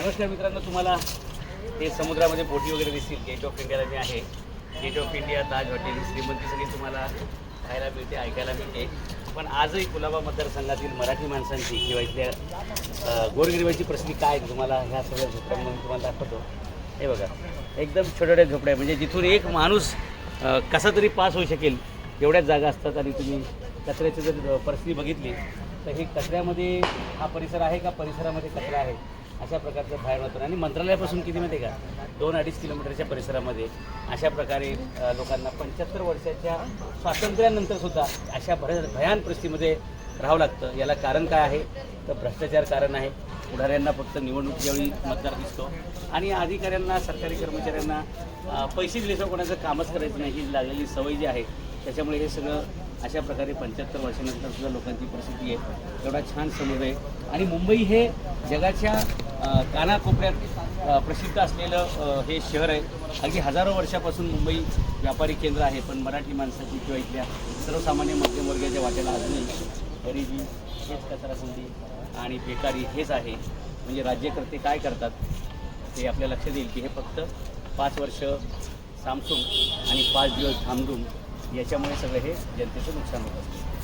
नमस्कार मित्रांनो तुम्हाला हे समुद्रामध्ये बोटी वगैरे दिसतील गेट ऑफ इंडियाला मी आहे. Gate of India Taj hotel श्रीमंती सगळी तुम्हाला खायला मिळते ऐकायला मिळते. पण आजही कुलाबा मतदारसंघातील मराठी माणसांची किंवा इथल्या अ, गोरगरिबाची काय आहे तुम्हाला ह्या सगळ्या झोपड्यांमध्ये तुम्हाला दाखवतो. हे बघा एकदम छोट्या छोट्या झोपड्या म्हणजे जिथून एक माणूस कसा तरी पास होऊ शकेल एवढ्याच जागा असतात आणि तुम्ही कचऱ्याची जर परिस्थिती बघितली तर हे कचऱ्यामध्ये हा परिसर आहे का? परिसरामध्ये कचरा आहे? अशा प्रकारचं फायर होतं आणि मंत्रालयापासून किती माहिती आहे का? दोन अडीच किलोमीटरच्या परिसरामध्ये अशा प्रकारे लोकांना पंच्याहत्तर वर्षाच्या स्वातंत्र्यानंतर सुद्धा अशा भर भयान परिस्थितीमध्ये राहावं लागतं. याला कारण काय आहे? तर भ्रष्टाचार कारण आहे. पुढाऱ्यांना फक्त निवडणूक वेळी मतदार दिसतो. आणि अधिकाऱ्यांना सरकारी कर्मचाऱ्यांना पैसे पैसे तर कोणाचं कामच करायचं नाही. ही लागलेली सवय जी आहे त्याच्यामुळे हे सगळं अशा प्रकारे पंच्याहत्तर वर्षानंतर सुद्धा लोकांची परिस्थिती आहे. एवढा छान समुदाय. आहे आणि मुंबई हे जगाच्या कानाकोपऱ्यात प्रसिद्ध असलेलं हे शहर आहे. अगदी हजारो वर्षापासून मुंबई व्यापारी केंद्र आहे पण मराठी माणसाची किंवा इथल्या सर्वसामान्य मध्यमवर्गाच्या वाट्याला अजूनही गरिबी हेच कचरासंधी आणि बेकारी हेच आहे. म्हणजे राज्यकर्ते काय करतात ते आपल्या लक्षात येईल की हे फक्त पाच वर्ष सामसून आणि पाच दिवस थांबून याच्यामुळे सगळं हे जनतेचं नुकसान होत असतं.